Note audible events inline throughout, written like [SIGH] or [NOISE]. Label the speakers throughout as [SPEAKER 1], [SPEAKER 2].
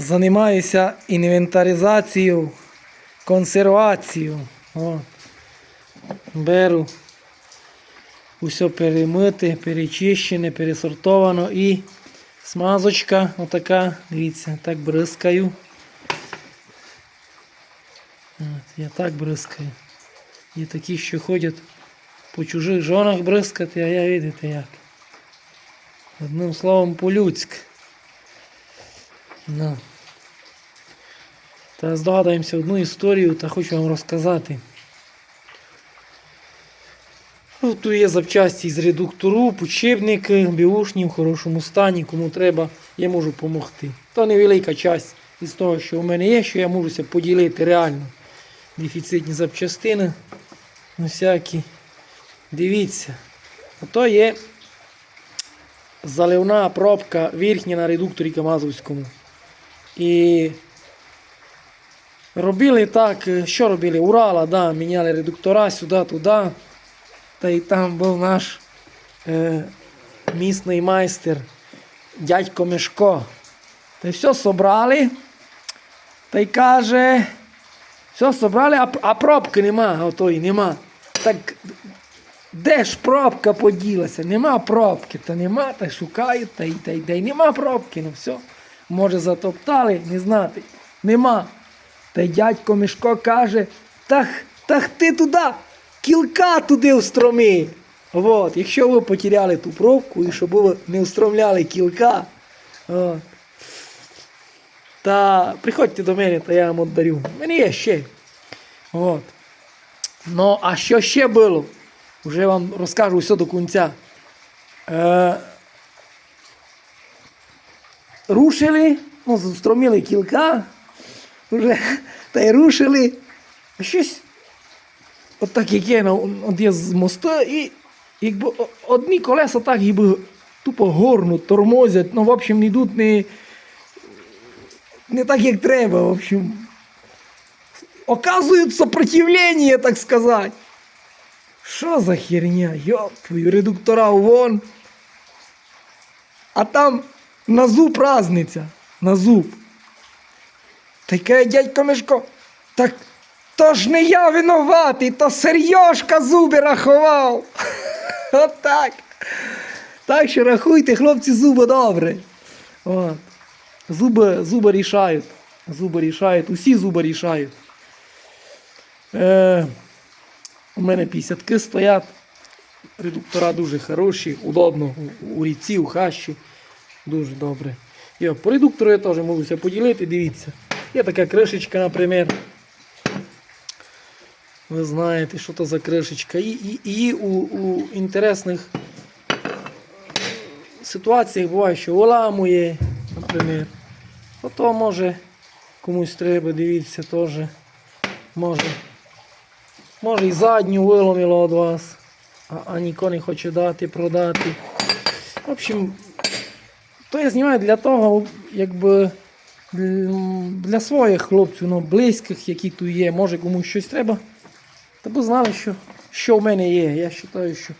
[SPEAKER 1] Займаюся інвентаризацією, консервацією. О. Беру усе перемите, перечищене, пересортовано і смазочка отака, дивіться, так бризкаю. От, я так бризкаю. Є такі, що ходять по чужих жонах бризкати, а я видите як. Одним словом, по-людськи. Ну. Та здогадуємося одну історію та хочу вам розказати. Ну, Тут є запчасті з редуктору, почебники, біушні в хорошому стані, кому треба, я можу допомогти. То невелика часть із того, що у мене є, що я можуся поділити реально. Дефіцитні запчастини. Ну, всякі. Дивіться. Ото є заливна пробка верхня на редукторі Камазовському. І робили так, е, що робили? Урала, да, міняли редуктора сюди, туди. Та й там був наш е, місний майстер, дядько Мешко. Та й все собрали. Та й каже, все собрали, а, а пробки нема, отої нема. Так де ж пробка поділася? Нема пробки, та нема, та шукають, та й, та й, та й нема пробки, ну все. Може затоптали, не знати. Нема. Та й дядько Мішко каже, так, так ти туди, кілка туди встроми. От, якщо ви потеряли ту пробку і щоб ви не встромляли кілка, та приходьте до мене, та я вам віддарю. У мене є ще. От. Ну, а що ще було? Вже вам розкажу все до кінця. Е, рушили, ну, застромили кілка, вже, [LAUGHS] та й рушили. Щось, от так як є, от є з мосту, і якби одні колеса так якби тупо горнуть, тормозять, ну, в общем, йдуть не, не так, як треба, в общем. Оказують сопротивлення, так сказати. Що за херня? Йоп, редуктора вон. А там на зуб разниця. На зуб. Таке дядько Мишко. Так то ж не я винуватий, то Серйошка зуби рахував. [LAUGHS] Отак. Так що рахуйте, хлопці, зуби добре. От. Зуби, зуби рішають. Зуби рішають, усі зуби рішають. Е, у мене 50 стоять. Редуктора дуже хороші, удобно у, ріці, у хащі. Дуже добре. І по редуктору я теж можуся поділити, дивіться. Є така кришечка, наприклад. Ви знаєте, що то за кришечка. І, і, і у, у інтересних ситуаціях буває, що оламує, наприклад. Ото може комусь треба, дивіться, теж може. Може і задню виломило від вас, а, а ніхто не хоче дати, продати. В общем, то я знімаю для того, якби для своїх хлопців, ну, близьких, які тут є, може комусь щось треба. Та ви знали, що, що в мене є. Я вважаю, що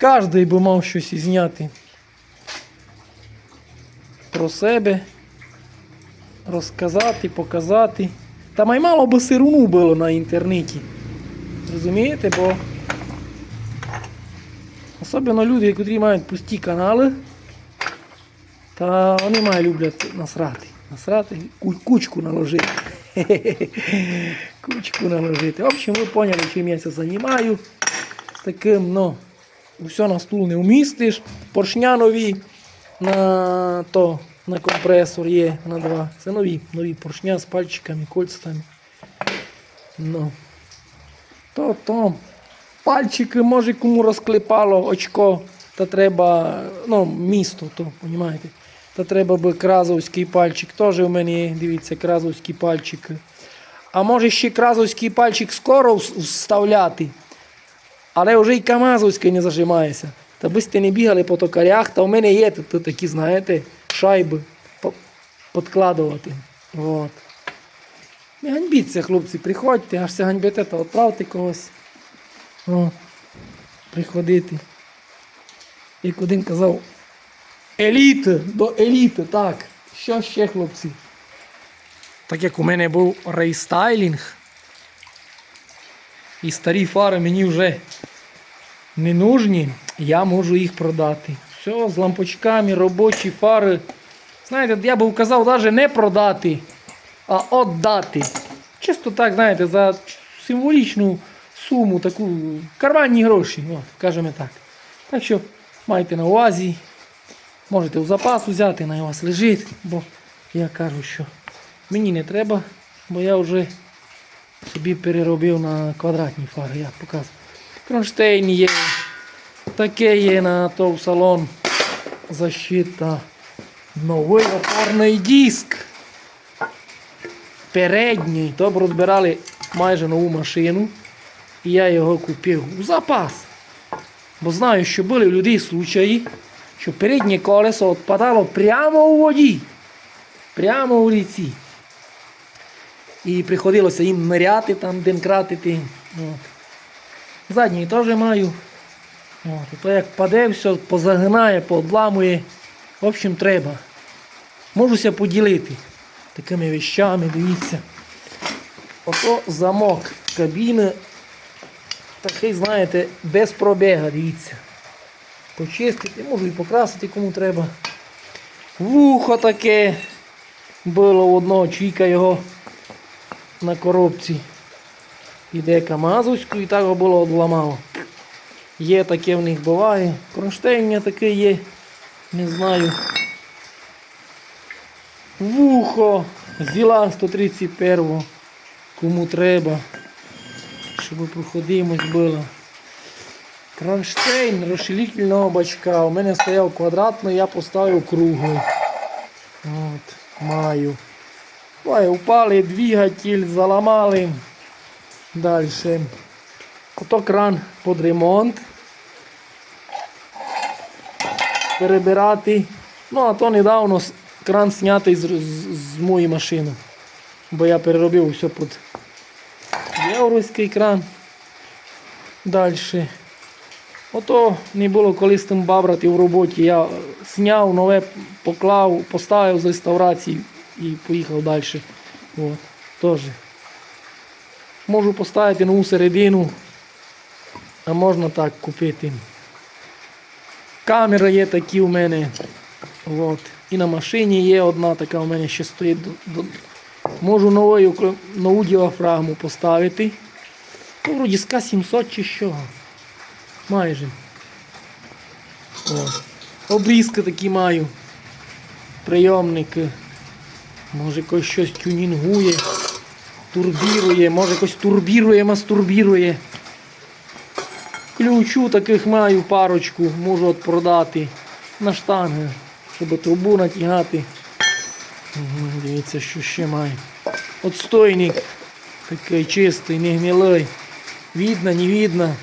[SPEAKER 1] кожен би мав щось зняти про себе, розказати, показати. Та май мало би сируну було на інтернеті. Розумієте? Бо особливо люди, які мають пусті канали, та вони мають люблять насрати. Насрати, ку- кучку наложити. Кучку наложити. В общем, ви поняли, чим я це займаю. Таким, ну, все на стул не вмістиш. Поршня нові на то, на компресор є на два. Це нові, нові поршня з пальчиками, кольцами. Ну. То, то пальчики, може, кому розклепало очко, та треба, ну, місто, то, розумієте? Та треба би кразовський пальчик. Теж у мене дивіться, кразовський пальчик. А може ще кразовський пальчик скоро вставляти. Але вже й Камазовський не зажимається. Та би сте не бігали по токарях, та у мене є тут, такі, знаєте, шайби подкладувати. От. Не ганьбіться, хлопці, приходьте, аж це ганьбите, то відправте когось. О, приходити. Як один казав, еліти, до еліти, так. Що ще, хлопці? Так як у мене був рейстайлінг, і старі фари мені вже не нужні, я можу їх продати. Все, з лампочками, робочі фари. Знаєте, я би казав навіть не продати, а віддати. Чисто так, знаєте, за символічну суму, таку карманні гроші, от, скажімо так. Так що майте на увазі, можете у запас взяти, на вас лежить, бо я кажу, що мені не треба, бо я вже собі переробив на квадратні фари, я показую. Кронштейн є, таке є на той салон защита. Новий опорний диск. Передній. То б розбирали майже нову машину. І я його купив у запас. Бо знаю, що були в людей случаї, що переднє колесо відпадало прямо у воді. Прямо у ріці. І приходилося їм ниряти там, денкратити. Задній теж маю. От, то як паде, все позагинає, поодламує. В общем, треба. Можуся поділити такими вещами, дивіться. Ото замок кабіни. Такий, знаєте, без пробіга, дивіться. Почистити, можу і покрасити кому треба. Вухо таке було у одного чіка його на коробці. Іде Камазовську і так його було одламало. Є таке в них буває. Кронштейн таке є. Не знаю. Вухо. Зіла 131. Кому треба. Щоб проходимость була. Кронштейн розширительного бачка. У мене стояв квадратний, я поставив круглий. От, маю. Ой, упали двигатель, заламали. Далі. Ото кран під ремонт. Перебирати. Ну, а то недавно кран знятий з, з, з моєї машини. Бо я переробив все під європейський кран. Далі. Ото не було коли з тим бабрати в роботі. Я зняв нове, поклав, поставив з реставрації і поїхав далі. От, теж. Можу поставити нову середину, а можна так купити. Камера є такі у мене. От. І на машині є одна така у мене ще стоїть. Можу новою, нову діафрагму поставити. То вроді СК 700 чи що. Майже. О. Обрізки такі маю. Прийомники. Може якось щось тюнінгує, турбірує, може якось турбірує, мастурбірує. Ключу таких маю парочку, можу от продати на штанги, щоб трубу натягати. Мгм, Дивіться, що ще маю. Отстойник такий чистий, не гнилий. Видно, не видно.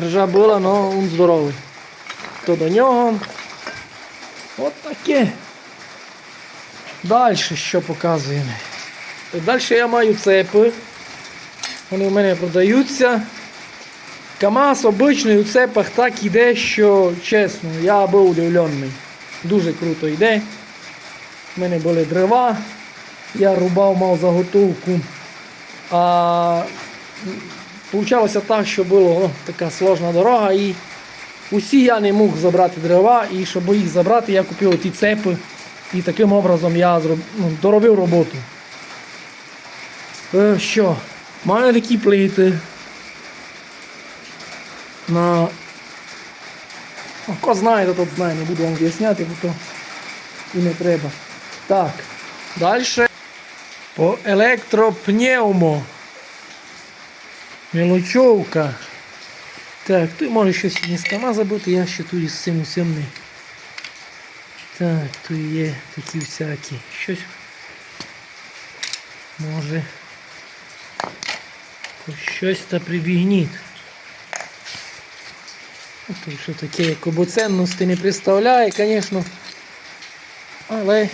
[SPEAKER 1] Ржа була, але він здоровий. То до нього. От таке. Далі що показуємо? Далі я маю цепи. Вони в мене продаються. КАМАЗ обичний у цепах так іде, що чесно, я був удивлений. Дуже круто йде. У мене були дрова, я рубав, мав заготовку. А Получалося так, що була о, така сложна дорога і усі я не міг забрати дрова, і щоб їх забрати, я купив ті цепи і таким образом я зроб... ну, доробив роботу. Е, що? Маю такі плити. На... Ну, Хто знає, то тот знає, не буду вам об'ясняти, бо то і не треба. Так, далі по електропневмо. Мелочовка. Так, тут може щось не з КАМАЗа бути, я ще тут із цим усім не. Так, тут є такі всякі. Щось. Може. Щось та прибігніть. Ну, Тут що таке, як обоценності не представляє, звісно. Але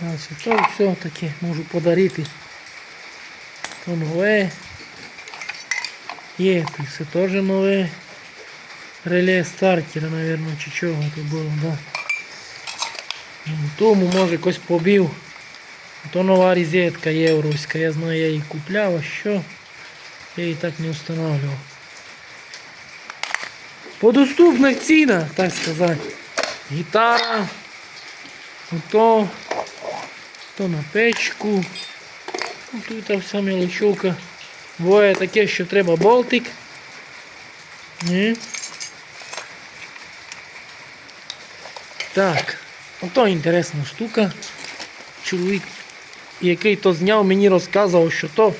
[SPEAKER 1] значить, то все таке можу подарити. Нове. Є, тут все теж нове. реле стартера, наверное, чи чого то було, да. Ну, Тому може якось побив. То нова розетка євровська, я знаю, я її купляв, а що я її так не встановлював. По доступних цінах, так сказати. Гітара, то, то на печку. Ну, Тут вся мелочовка. Буває таке, що треба болтик. Ні. Так, ото інтересна штука. Чоловік, який то зняв, мені розказував, що то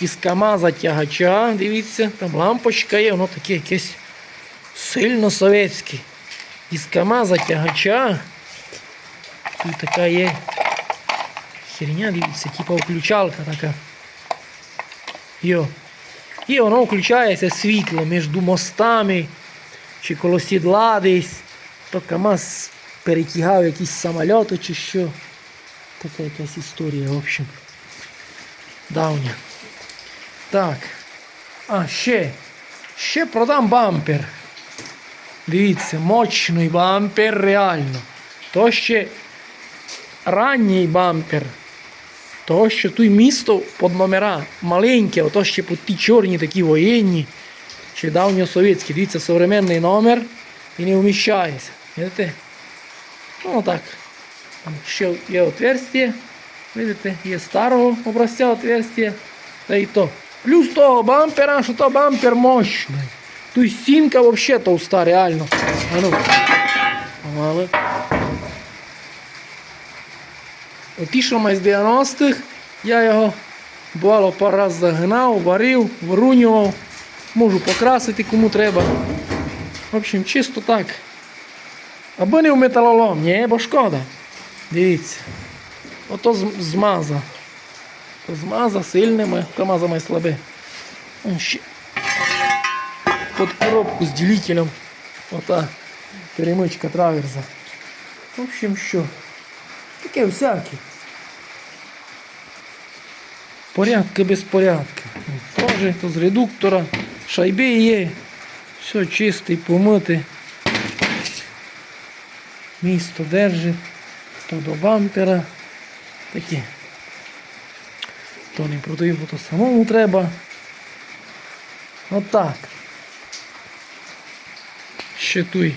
[SPEAKER 1] із КАМАЗа тягача. Дивіться, там лампочка є, воно таке якесь сильно совєтське. Із КАМАЗа тягача. Тут така є херня, дивіться, типа включалка така. Йо. І воно включається світло між мостами чи коло сідла десь. То КАМАЗ перетягав якісь самольоти чи що. Така якась історія, в общем. Давня. Так. А, ще. Ще продам бампер. Дивіться, мощний бампер реально. То ще ранній бампер. То, що тут місто під номера маленьке, ото ще під ті чорні такі воєнні, чи давньосовєтські. Дивіться, современний номер і не вміщається. Видите? Ну так. Ще є отверстие. Видите, є старого образця отверстие. Та і то. Плюс того бампера, що то бампер мощний. Тут стінка взагалі товста, реально. А ну. Оті, з 90-х, я його бувало пару раз загинав, варив, вирунював. Можу покрасити кому треба. В общем, чисто так. Або не в металолом, ні, бо шкода. Дивіться. Ото змаза. То змаза сильними, КамАЗа має слабе. Ще Під коробку з ділителем. Ота перемичка траверза. В общем, що. Таке всяке. Порядки без порядки. Тоже то з редуктора. Шайби є. Все чистий, помитий. Місто держить. То до бампера. Такі. То не продаю, бо то самому треба. Отак. Ще той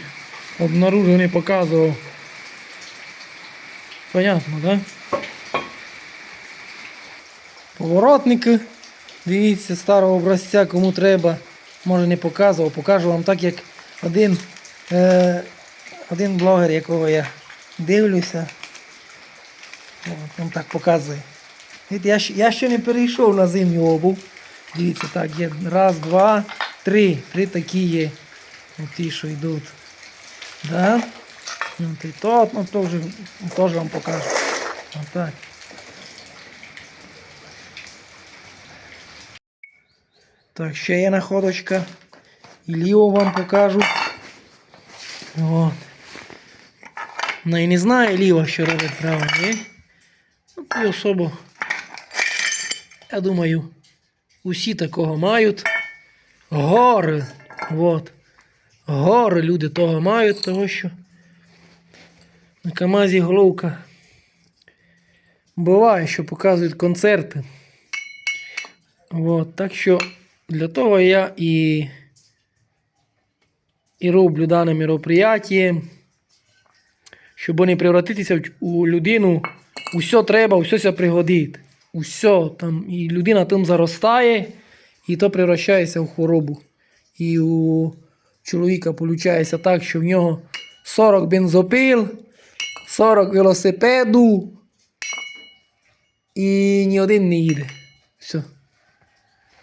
[SPEAKER 1] обнаружив, не показував. Понятно, да? Поворотники. Дивіться, старого образця, кому треба. Може не показував, покажу вам так, як один, е, один блогер, якого я дивлюся. Він так показує. Я, я ще не перейшов на зимню обув. Дивіться, так, є раз, два, три. Три такі є. Ті, що йдуть. Да? Ну, то, ну, то вже теж вам покажу. Отак. Так, ще є находочка. І ліво вам покажу. От. Ну і не знає ліво, що робить право, ні? Ну, і особо. Я думаю, усі такого мають. Гори. От. Гори люди того мають, того що на КАМАЗі головка. Буває, що показують концерти. От, так що для того я і, і роблю дане мероприятие, щоб не превратитися у людину. Усе треба, усе ся пригодить. Усе там, і людина тим заростає, і то превращається в хворобу. І у чоловіка виходить так, що в нього 40 бензопил, 40 велосипеду, і ні один не їде. Все.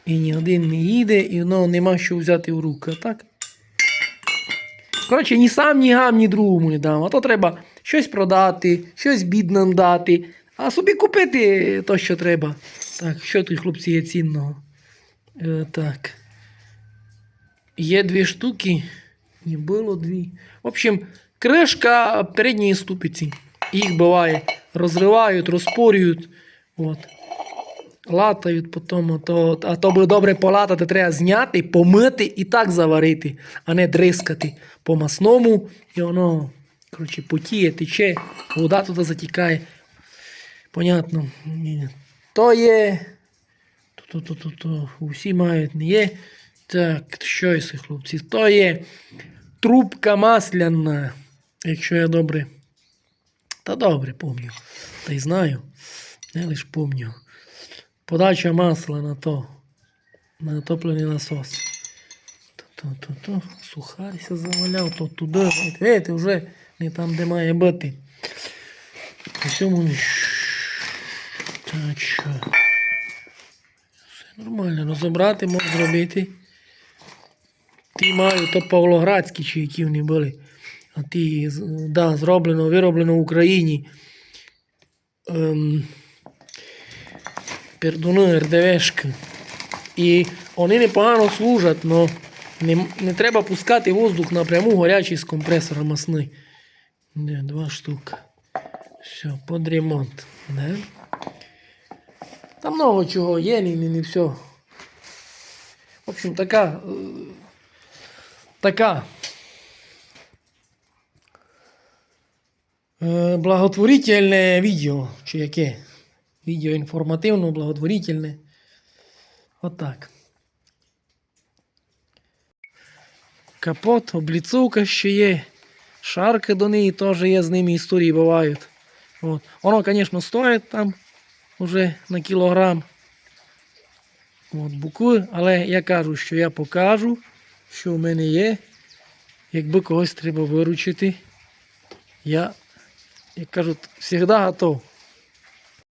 [SPEAKER 1] І ні один не їде, і воно нема що взяти в руки. Так? Коротше, ні сам, ні гам, ні другому не дам. А то треба щось продати, щось бідним дати, а собі купити то, що треба. Так, що тут, хлопці, є цінного? Е, так. Є дві штуки. Не було дві. В общем, кришка передньої ступиці. Їх буває. Розривають, розпорюють. От. латають потім, то, а то би добре полатати, треба зняти, помити і так заварити, а не дрискати по масному, і воно, коротше, потіє, тече, вода туди затікає. Понятно. То є. То, то, то, то, усі мають, не є. Так, що є, хлопці? То є трубка масляна, якщо я добре. Та добре помню. Та й знаю. Не лиш помню. Подача масла на то. На топлений насос. То-то-то-то. Сухарися заваляв, то туди. Видите, вже не там, де має бути. У цьому. Так що. Все нормально. Розібрати можна зробити. Ті маю, то Павлоградські чи які вони були. Ті, да, зроблено, вироблено в Україні. Ем, пердуни, РДВшки. І вони непогано служать, але не, не треба пускати воздух напряму гарячий з компресора масний. Не, два штуки. Все, під ремонт. Да? Там много чого є, не, не, не все. В общем, така. е, Така. Благотворительне відео, чи яке? Відео інформативно, благотворительне. Отак. Капот, обліцовка ще є. Шарки до неї теж є, з ними історії бувають. От. Воно, звісно, стоїть там уже на кілограм. От, букви, але я кажу, що я покажу, що в мене є. Якби когось треба виручити, я, як кажуть, завжди готов.